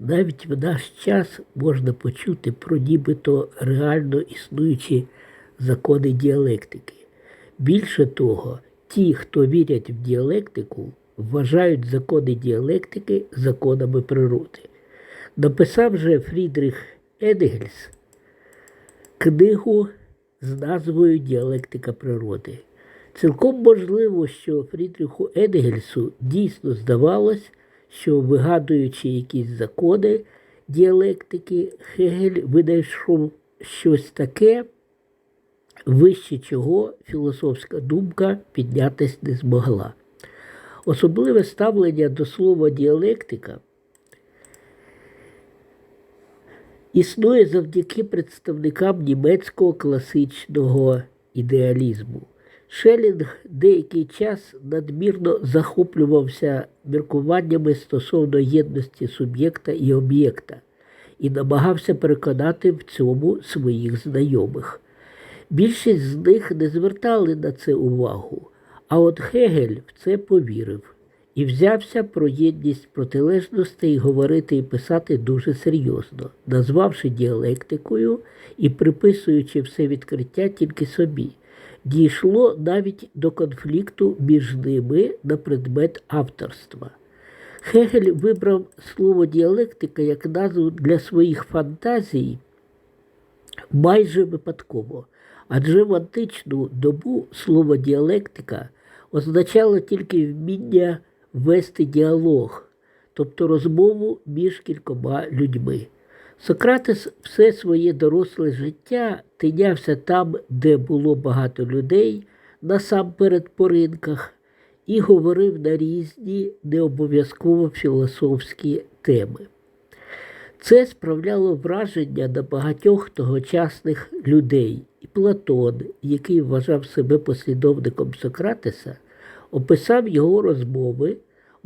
навіть в наш час можна почути про нібито реально існуючі закони діалектики. Більше того, ті, хто вірять в діалектику, вважають закони діалектики законами природи. Написав же Фрідрих Енгельс книгу з назвою Діалектика природи. Цілком можливо, що Фрідриху Енгельсу дійсно здавалось, що вигадуючи якісь закони діалектики, Хегель винайшов щось таке, вище чого філософська думка піднятись не змогла. Особливе ставлення до слова діалектика існує завдяки представникам німецького класичного ідеалізму. Шелінг деякий час надмірно захоплювався міркуваннями стосовно єдності суб'єкта і об'єкта і намагався переконати в цьому своїх знайомих. Більшість з них не звертали на це увагу, а от Хегель в це повірив і взявся про єдність протилежностей говорити і писати дуже серйозно, назвавши діалектикою і приписуючи все відкриття тільки собі. Дійшло навіть до конфлікту між ними на предмет авторства. Хегель вибрав слово діалектика як назву для своїх фантазій майже випадково, адже в античну добу слово діалектика означало тільки вміння вести діалог, тобто розмову між кількома людьми. Сократес все своє доросле життя тинявся там, де було багато людей, насамперед по ринках, і говорив на різні не обов'язково філософські теми. Це справляло враження на багатьох тогочасних людей, і Платон, який вважав себе послідовником Сократеса, описав його розмови,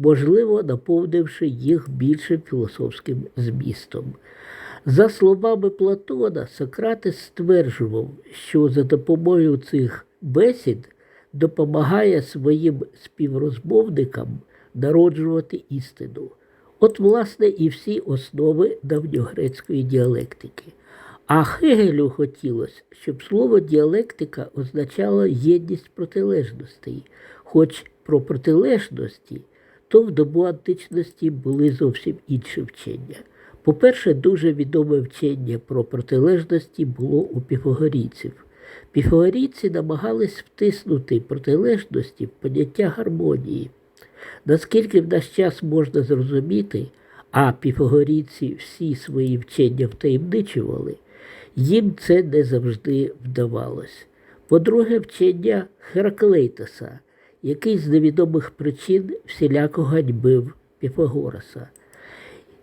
можливо, наповнивши їх більшим філософським змістом. За словами Платона, Сократес стверджував, що за допомогою цих бесід допомагає своїм співрозмовникам народжувати істину. От, власне, і всі основи давньогрецької діалектики. А Хегелю хотілося, щоб слово діалектика означало єдність протилежностей, хоч про протилежності, то в добу античності були зовсім інші вчення. По-перше, дуже відоме вчення про протилежності було у піфагорійців. Піфагорійці намагались втиснути протилежності в поняття гармонії. Наскільки в наш час можна зрозуміти, а піфагорійці всі свої вчення втаємничували, їм це не завжди вдавалось. По-друге, вчення Хераклейтеса, який з невідомих причин всіляко ганьбив Піфагораса.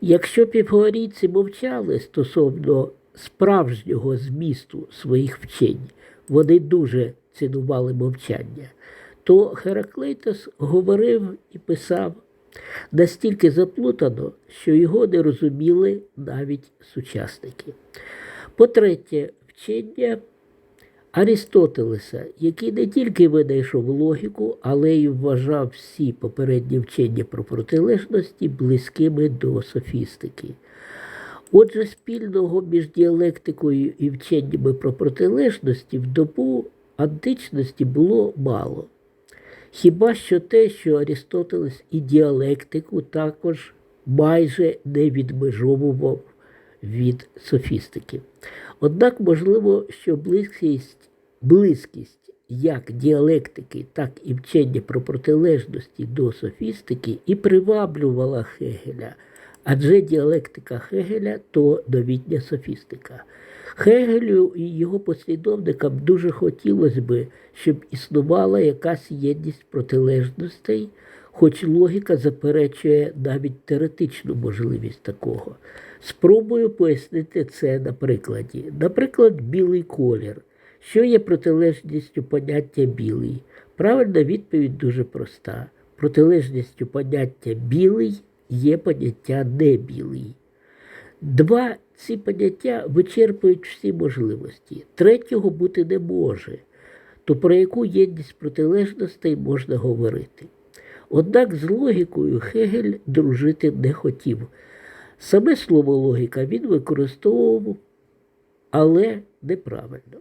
Якщо піфагорійці мовчали стосовно справжнього змісту своїх вчень, вони дуже цінували мовчання, то Хераклейтес говорив і писав настільки заплутано, що його не розуміли навіть сучасники. По-третє, вчення Арістотелеса, який не тільки винайшов логіку, але й вважав всі попередні вчення про протилежності близькими до софістики. Отже, спільного між діалектикою і вченнями про протилежності в добу античності було мало. Хіба що те, що Арістотелес і діалектику також майже не відмежовував від софістики. Однак, можливо, що близькість, близькість як діалектики, так і вчення про протилежності до софістики і приваблювала Хегеля, адже діалектика Хегеля то новітня софістика. Хегелю і його послідовникам дуже хотілося би, щоб існувала якась єдність протилежностей, хоч логіка заперечує навіть теоретичну можливість такого. Спробую пояснити це на прикладі. Наприклад, білий колір. Що є протилежністю поняття білий? Правильна відповідь дуже проста. Протилежністю поняття білий є поняття небілий. Два ці поняття вичерпують всі можливості. Третього бути не може. То про яку єдність протилежностей можна говорити? Однак з логікою Хегель дружити не хотів. Саме слово логіка він використовував, але неправильно.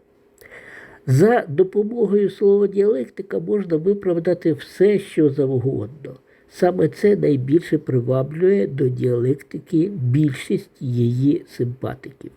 За допомогою слова діалектика можна виправдати все, що завгодно. Саме це найбільше приваблює до діалектики більшість її симпатиків.